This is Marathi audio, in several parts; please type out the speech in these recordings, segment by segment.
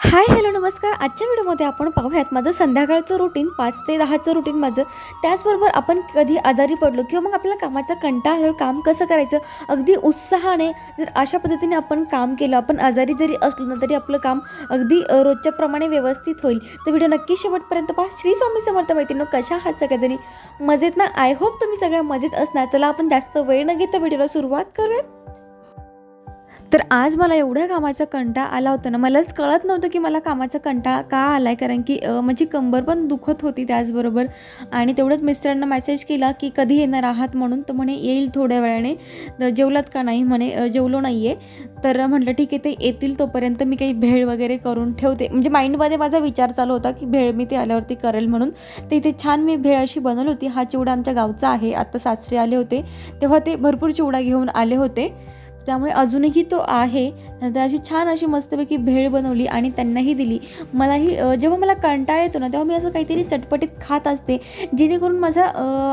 हाय हॅलो नमस्कार. आजच्या व्हिडिओमध्ये आपण पाहूयात माझं संध्याकाळचं रुटीन पाच ते दहाचं रुटीन माझं. त्याचबरोबर आपण कधी आजारी पडलो किंवा मग आपल्याला कामाचा कंटाळ काम कसं करायचं अगदी उत्साहाने जर अशा पद्धतीने आपण काम केलं आपण आजारी जरी असलो ना तरी आपलं काम अगदी रोजच्या प्रमाणे व्यवस्थित होईल. तर व्हिडिओ नक्की शेवटपर्यंत पहा. श्री स्वामी समर्थ मैत्रिणी कशा आहात सगळ्याजणी मजेत ना? आय होप तुम्ही सगळ्या मजेत असणार. चला आपण जास्त वेळ न घेता व्हिडिओला सुरुवात करूयात. तर आज मला एवढ्या कामाचा कंटाळा आला होता ना मलाच कळत नव्हतं की मला कामाचा कंटाळा का आला आहे कारण की माझी कंबर पण दुखत होती त्याचबरोबर. आणि तेवढंच मिस्टरांना मेसेज केला की कधी येणार आहात म्हणून तर म्हणे येईल थोड्या वेळाने. तर जेवलात का नाही? म्हणे जेवलो नाही आहे तर म्हटलं ठीक आहे ते येतील तोपर्यंत मी काही भेळ वगैरे करून ठेवते. म्हणजे माइंडमध्ये माझा विचार चालू होता की भेळ मी ते आल्यावरती करेल म्हणून. तर इथे छान मी भेळ अशी बनवली होती. हा चिवडा आमच्या गावचा आहे. आत्ता सासरे आले होते. तेव्हा ते भरपूर चिवडा घेऊन आले होते. त्यामुळे अजूनही तो आहे. नंतर अशी छान अशी मस्तपैकी भेळ बनवली आणि त्यांनाही दिली. मलाही जेव्हा मला कंटाळा येतो ना तेव्हा मी असं काहीतरी चटपटीत खात असते जेणेकरून माझा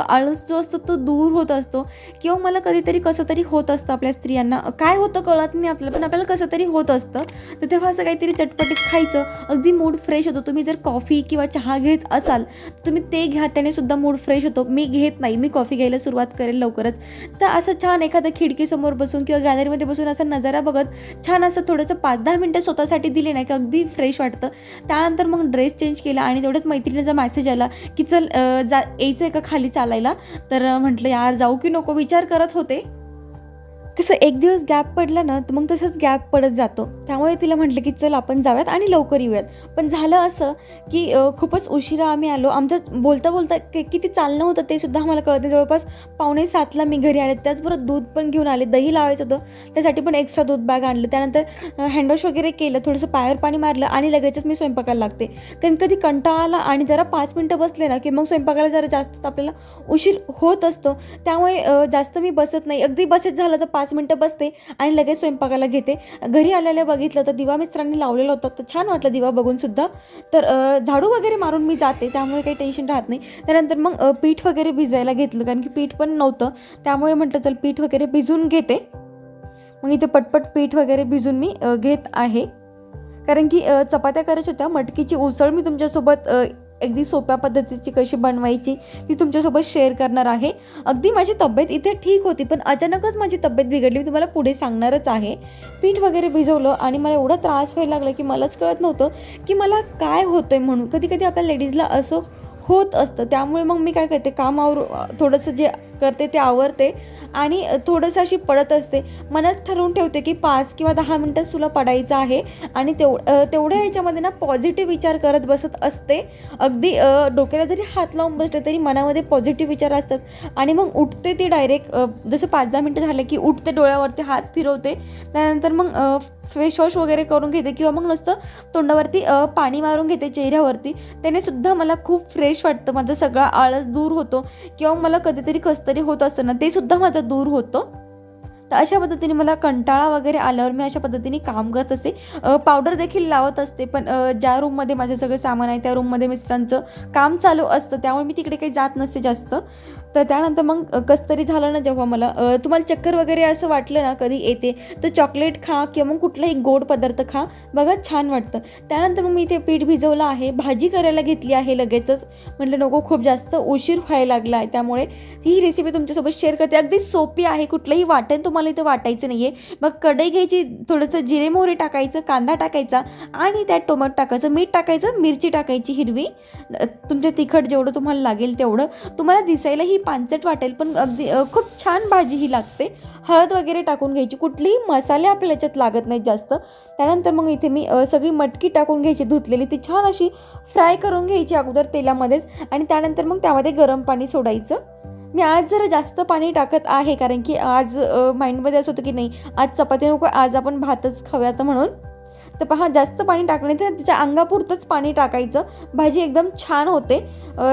आळस जो असतो तो दूर होत असतो. किंवा मला कधीतरी कसं तरी होत असतं आपल्या स्त्रियांना. काय होतं कळत नाही आपल्याला पण आपल्याला कसं तरी होत असतं. तर तेव्हा असं काहीतरी चटपटीत खायचं. अगदी मूड फ्रेश होतो. तुम्ही जर कॉफी किंवा चहा घेत असाल तर तुम्ही ते घ्या. त्याने सुद्धा मूड फ्रेश होतो. मी घेत नाही. मी कॉफी घ्यायला सुरुवात करेल लवकरच. तर असं छान एखाद्या खिडकीसमोर बसून किंवा गॅलरीमध्ये बसून असा नजारा बघत छान असं थोडंसं पाच दहा मिनटं स्वतःसाठी दिली नाही की अगदी फ्रेश वाटतं. त्यानंतर मग ड्रेस चेंज केला आणि तेवढ्यात मैत्रिणीचा मेसेज आला की चल जा यायचं आहे का खाली चालायला. तर म्हटलं यार जाऊ की नको विचार करत होते. कसं एक दिवस गॅप पडला ना तर मग तसंच गॅप पडत जातो. त्यामुळे तिला म्हटलं की चल आपण जाऊयात आणि लवकर येऊयात. पण झालं असं की खूपच उशिरा आम्ही आलो. आमचं बोलता बोलता किती चालणं होतं ते सुद्धा आम्हाला कळत नाही. जवळपास पावणे सातला मी घरी आले. त्याचबरोबर दूध पण घेऊन आले. दही लावायचं होतं. त्यासाठी पण एक्स्ट्रा दूध बॅग आणलं. त्यानंतर हँडवॉश वगैरे केलं. थोडंसं पायावर पाणी मारलं आणि लगेचच मी स्वयंपाकाला लागते. कारण कधी कंटाळा आला आणि जरा पाच मिनटं बसले ना की मग स्वयंपाकाला जरा जास्त आपल्याला उशीर होत असतो. त्यामुळे जास्त मी बसत नाही. अगदी बसत झालं तर पाच मिनटं बसते आणि लगेच स्वयंपाकाला घेते. घरी आलेल्या बघितलं तर दिवा मिस्त्रांनी लावलेला होता. तर छान वाटलं दिवा बघूनसुद्धा तर झाडू वगैरे मारून मी जाते. त्यामुळे काही टेन्शन राहत नाही. त्यानंतर मग पीठ वगैरे भिजायला घेतलं. कारण की पीठ पण नव्हतं. त्यामुळे म्हटलं चल पीठ वगैरे भिजून घेते. मग इथे पटपट पीठ वगैरे भिजून मी घेत आहे. कारण की चपात्या करायच्या होत्या. मटकीची उसळ मी तुमच्यासोबत अगदी सोप्या पद्धतीची कशी बनवायची ती तुमच्यासोबत शेअर करणार आहे. अगदी माझी तब्येत इथे ठीक होती पण अचानकच माझी तब्येत बिघडली. मी तुम्हाला पुढे सांगणारच आहे. पीठ वगैरे भिजवलं आणि मला एवढा त्रास व्हायला लागला की मलाच कळत नव्हतं की मला काय होतं आहे म्हणून. कधी कधी आपल्या लेडीजला असं होत असतं. त्यामुळे मग मी काय करते काम आवर थोडंसं जे करते ते आवरते आणि थोडंसं अशी पडत असते. मनात ठरवून ठेवते की पाच किंवा दहा मिनटात तुला पडायचं आहे आणि तेव तेवढ्या ह्याच्यामध्ये ना पॉझिटिव्ह विचार करत बसत असते. अगदी डोक्याला जरी हात लावून बसले तरी मनामध्ये पॉझिटिव्ह विचार असतात. आणि मग उठते ती डायरेक्ट जसं पाच दहा मिनटं झालं की उठते डोळ्यावरती हात फिरवते. त्यानंतर मग फेस वॉश वगैरे करून घेते किंवा मग नुसतं तोंडावरती पाणी मारून घेते चेहऱ्यावरती. त्याने सुद्धा मला खूप फ्रेश वाटतं. माझा सगळा आळस दूर होतो किंवा मला कधीतरी कसतरी होत असतं ना ते सुद्धा माझं दूर होतं. तर अशा पद्धतीने मला कंटाळा वगैरे आल्यावर मी अशा पद्धतीने काम करत असते. पावडर देखील लावत असते पण ज्या रूममध्ये माझे सगळे सामान आहे त्या रूममध्ये मिस्टरांचं काम चालू असतं त्यामुळे मी तिकडे काही जात नसते जास्त. तर त्यानंतर मग कसतरी झालं ना जेव्हा मला तुम्हाला चक्कर वगैरे असं वाटलं ना कधी येते तर चॉकलेट खा किंवा मग कुठलाही गोड पदार्थ खा बघा छान वाटतं. त्यानंतर मग मी इथे पीठ भिजवलं आहे भाजी करायला घेतली आहे लगेचच. म्हटलं नको खूप जास्त उशीर व्हायला लागला आहे त्यामुळे. ही रेसिपी तुमच्यासोबत शेअर करते. अगदी सोपी आहे कुठलंही वाटण तुम्हाला इथे वाटायचं नाही आहे मग कढई घ्यायची थोडंसं जिरे मोहरी टाकायचं कांदा टाकायचा आणि त्यात टोमॅटो टाकायचं मीठ टाकायचं मिरची टाकायची हिरवी. अ, तुमच्या तिखट जेवढं तुम्हाला लागेल तेवढं. तुम्हाला दिसायला ही पानसट वाटेल पण अगदी खूप छान भाजी ही लागते. हळद वगैरे टाकून घ्यायची. कुठलेही मसाले आपल्या याच्यात लागत नाहीत जास्त. त्यानंतर मग इथे मी सगळी मटकी टाकून घ्यायची धुतलेली. ती छान अशी फ्राय करून घ्यायची अगोदर तेलामध्येच. आणि त्यानंतर मग त्यामध्ये गरम पाणी सोडायचं. मी आज जरा जास्त पाणी टाकत आहे कारण की आज माइंडमध्ये असं होतं की नाही आज चपाती नको आज आपण भातच खाऊयात म्हणून. तर पहा जास्त पाणी टाकणे तर त्याच्या अंगापुरतंच पाणी टाकायचं. भाजी एकदम छान होते.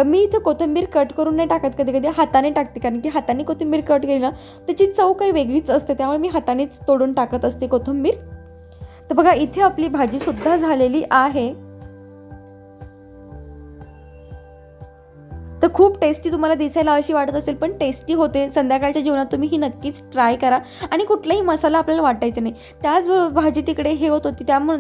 मी इथं कोथिंबीर कट करून नाही टाकत कधी कधी हाताने टाकते कारण की हाताने कोथिंबीर कट केली ना त्याची चव काही वेगळीच असते त्यामुळे मी हातानेच तोडून टाकत असते कोथिंबीर. तर बघा इथे आपली भाजीसुद्धा झालेली आहे. तर खूप टेस्टी तुम्हाला दिसायला अशी वाटत असेल पण टेस्टी होते. संध्याकाळच्या जेवणात तुम्ही ही नक्कीच ट्राय करा. आणि कुठलाही मसाला आपल्याला वाटायचा नाही. त्याचबरोबर भाजी तिकडे हे होत होती त्यामुळे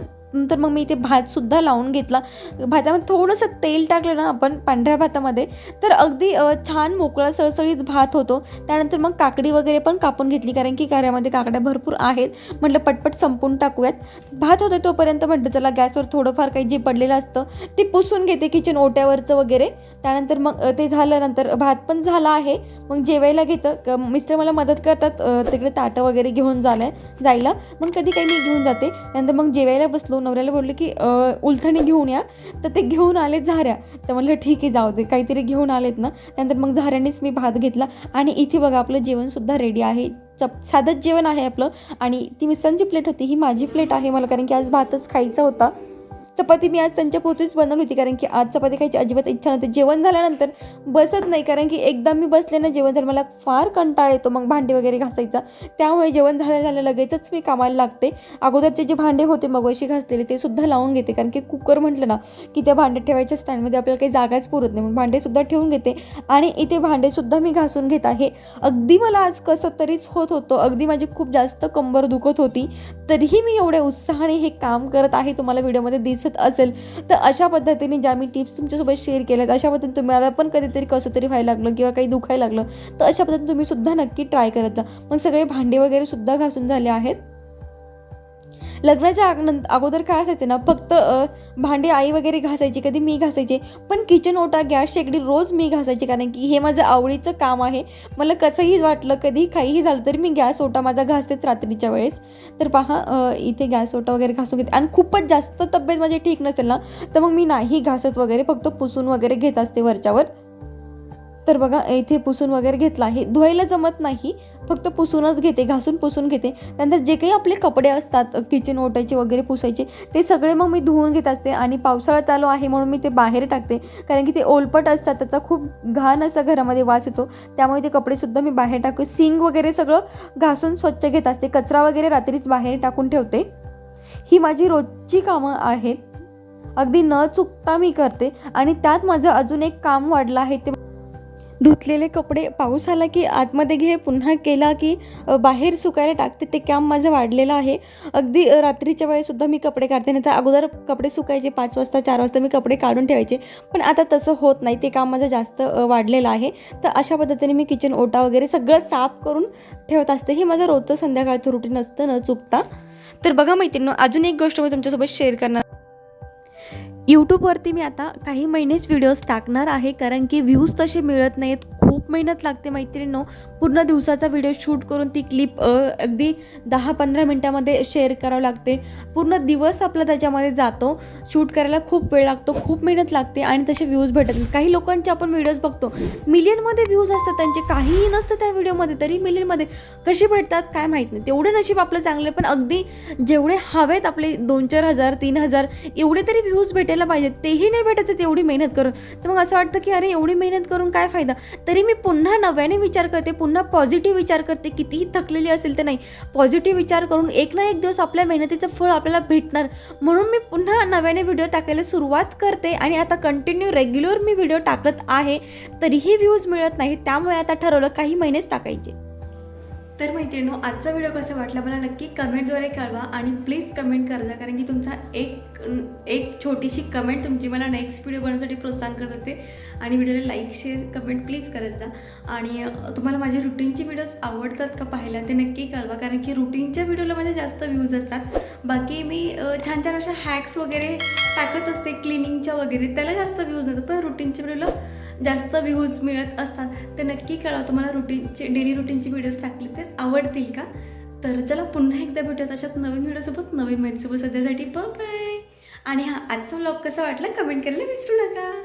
तर मग मी इथे भातसुद्धा लावून घेतला. भातामध्ये थोडंसं तेल टाकलं ना आपण पांढऱ्या भातामध्ये तर अगदी छान मोकळा सळसळीत भात होतो. त्यानंतर मग काकडी वगैरे पण कापून घेतली कारण की घरामध्ये काकड्या भरपूर आहेत. म्हटलं पटपट संपून टाकूयात. भात होतो तोपर्यंत म्हटलं चला गॅसवर थोडंफार काही जे पडलेलं असतं ते पुसून घेते किचन ओट्यावरचं वगैरे. त्यानंतर मग ते झाल्यानंतर भात पण झाला आहे. मग जेवायला घेतं. क- मिस्टर मला मदत करतात तिकडे ताटं वगैरे घेऊन जायला जायला. मग कधी काही मी घेऊन जाते. त्यानंतर मग जेवायला बसलो नवऱ्याला बोलले की उलथणी घेऊन या. तर ते घेऊन आले झाऱ्या. तर म्हणलं ठीक आहे जाऊ दे. काहीतरी घेऊन आलेत ना. त्यानंतर मग झाऱ्यानेच मी भात घेतला. आणि इथे बघा आपलं जेवणसुद्धा रेडी आहे. चप साधंच जेवण आहे आपलं. आणि ती मिसांची प्लेट होती ही माझी प्लेट आहे मला. कारण की आज भातच खायचा होता. चपाती मी आज त्यांच्या पोतीच बनवली होती कारण की आज चपाती खायची अजिबात इच्छा नव्हती. जेवण झाल्यानंतर बसत नाही कारण की एकदा मी बसले ना जेवण झालं मला फार कंटाळ येतो मग भांडे वगैरे घासायचा. त्यामुळे जेवण झालं झालं लगेचच मी कामाला लागते. अगोदरचे जे भांडे होते मगवशी घासलेले ते सुद्धा लावून घेते कारण की कुकर म्हटलं ना की त्या भांडे ठेवायच्या स्टँडमध्ये आपल्याला काही जागाच पुरत नाही म्हणून भांडेसुद्धा ठेवून घेते. आणि इथे भांडेसुद्धा मी घासून घेत. आहे अगदी मला आज कसं तरीच होत होतं अगदी माझी खूप जास्त कंबर दुखत होती तरीही मी एवढ्या उत्साहाने हे काम करत आहे. तुम्हाला व्हिडिओमध्ये दिसत असेल. तर अशा पद्धतीने ज्या मी टिप्स तुमच्यासोबत शेअर केल्यात अशा पद्धतीने तुम्हाला पण कधीतरी कसं तरी व्हायला लागलं किंवा काही दुखायला लागलं तर अशा पद्धतीने तुम्ही सुद्धा नक्की ट्राय करत जा. मग सगळे भांडे वगैरे सुद्धा घासून झाले आहेत. लग्नाच्या आगनंत अगोदर काय असायचं ना फक्त भांडे आई वगैरे घासायची कधी मी घासायचे पण किचन ओटा गॅस शेगडी रोज मी घासायची कारण की हे माझं आवडीचं काम आहे. मला कसंही वाटलं कधी काहीही झालं तरी मी गॅस ओटा माझा घासतेच रात्रीच्या वेळेस. तर पहा इथे गॅस ओटा वगैरे घासून घेते. आणि खूपच जास्त तब्येत माझी ठीक नसेल ना तर मग मी नाही घासत वगैरे फक्त पुसून वगैरे घेत असते वरच्यावर. तर बघा इथे पुसून वगैरे घेतला. आहे धुवायला जमत नाही. फक्त पुसूनच घेते घासून पुसून घेते. त्यानंतर जे काही आपले कपडे असतात किचन ओटायचे वगैरे पुसायचे ते सगळे मग मी धुवून घेत असते आणि पावसाळा चालू आहे म्हणून मी ते बाहेर टाकते. कारण की ते ओलपट असतात त्याचा खूप घाण असा घरामध्ये वास येतो. त्यामुळे ते कपडेसुद्धा मी बाहेर टाकते सिंग वगैरे सगळं घासून स्वच्छ घेत असते. कचरा वगैरे रात्रीच बाहेर टाकून ठेवते. ही माझी रोजची कामं आहेत. अगदी न चुकता मी करते. आणि त्यात माझं अजून एक काम वाढलं आहे ते धुतलेले कपडे. पाऊस आला की आतमध्ये घे पुन्हा केला की बाहेर सुकायला टाकते. ते काम माझं वाढलेलं आहे. अगदी रात्रीच्या वेळेसुद्धा मी कपडे काढते नाही तर अगोदर कपडे सुकायचे पाच वाजता चार वाजता मी कपडे काढून ठेवायचे. पण आता तसं होत नाही. ते काम माझं जास्त वाढलेलं आहे. तर अशा पद्धतीने मी किचन ओटा वगैरे सगळं साफ करून ठेवत असते. हे माझं रोजचं संध्याकाळचं रुटीन असतं न चुकता. तर बघा मैत्रिणी अजून एक गोष्ट मी तुमच्यासोबत शेअर करणार यूट्यूबवरती मी आता काही महिनेच व्हिडिओज टाकणार आहे कारण की व्ह्यूज तसे मिळत नाहीत. खूप मेहनत लागते मैत्रिणींनो. पूर्ण दिवसाचा व्हिडिओ शूट करून ती क्लिप अगदी दहा पंधरा मिनटामध्ये शेअर करावं लागते. पूर्ण दिवस आपला त्याच्यामध्ये जातो. शूट करायला खूप वेळ लागतो खूप मेहनत लागते आणि तसे व्ह्यूज भेटत नाही. काही लोकांचे आपण व्हिडिओज बघतो. मिलियनमध्ये व्ह्यूज असतात त्यांचे काहीही नसतं त्या व्हिडिओमध्ये तरी मिलियनमध्ये कसे भेटतात काय माहीत नाही. तेवढे नशीब आपलं चांगलं पण अगदी जेवढे हवेत आपले दोन चार हजार तीन हजार एवढे तरी व्ह्यूज भेटायला पाहिजेत. तेही नाही भेटत तेवढी एवढी मेहनत करून. तर मग असं वाटतं की अरे एवढी मेहनत करून काय फायदा? तरी मी पुन्हा नव्याने विचार करते पुन्हा पॉझिटिव्ह विचार करते कितीही थकलेली असेल तर नाही. पॉझिटिव्ह विचार करून एक ना एक दिवस आपल्या मेहनतीचं फळ आपल्याला भेटणार. म्हणून मी पुन्हा नव्याने व्हिडिओ टाकायला सुरुवात करते आणि आता कंटिन्यू रेग्युलर मी व्हिडिओ टाकत आहे. तरीही व्ह्यूज मिळत नाही त्यामुळे आता ठरवलं काही महिनेच टाकायचे. तर मैत्रिणी आजचा व्हिडिओ कसा वाटला मला नक्की कमेंटद्वारे कळवा आणि प्लीज कमेंट करा कारण की तुमचा एक एक छोटीशी कमेंट तुमची मला नेक्स्ट व्हिडिओ बनवण्यासाठी प्रोत्साहन करत असते. आणि व्हिडिओला लाईक शेअर कमेंट प्लीज करत जा. आणि तुम्हाला माझे रुटीनचे व्हिडिओज आवडतात का पाहायला ते नक्की कळवा कारण की रुटीनच्या व्हिडिओला माझे जास्त व्ह्यूज असतात. बाकी मी छान छान अशा हॅक्स वगैरे टाकत असते क्लिनिंगच्या वगैरे त्याला जास्त व्ह्यूज येतात पण रुटीनच्या व्हिडिओला जास्त व्ह्यूज मिळत असतात तर नक्की कळा तुम्हाला रुटीनचे डेली रुटीनचे व्हिडिओज टाकले तर आवडतील का? तर चला पुन्हा एकदा भेटूयात अशात नवीन व्हिडिओसोबत नवीन माहितीसोबत सध्यासाठी बाय आणि हा आजचा व्लॉग कसा वाटला? कमेंट करायला विसरू नका.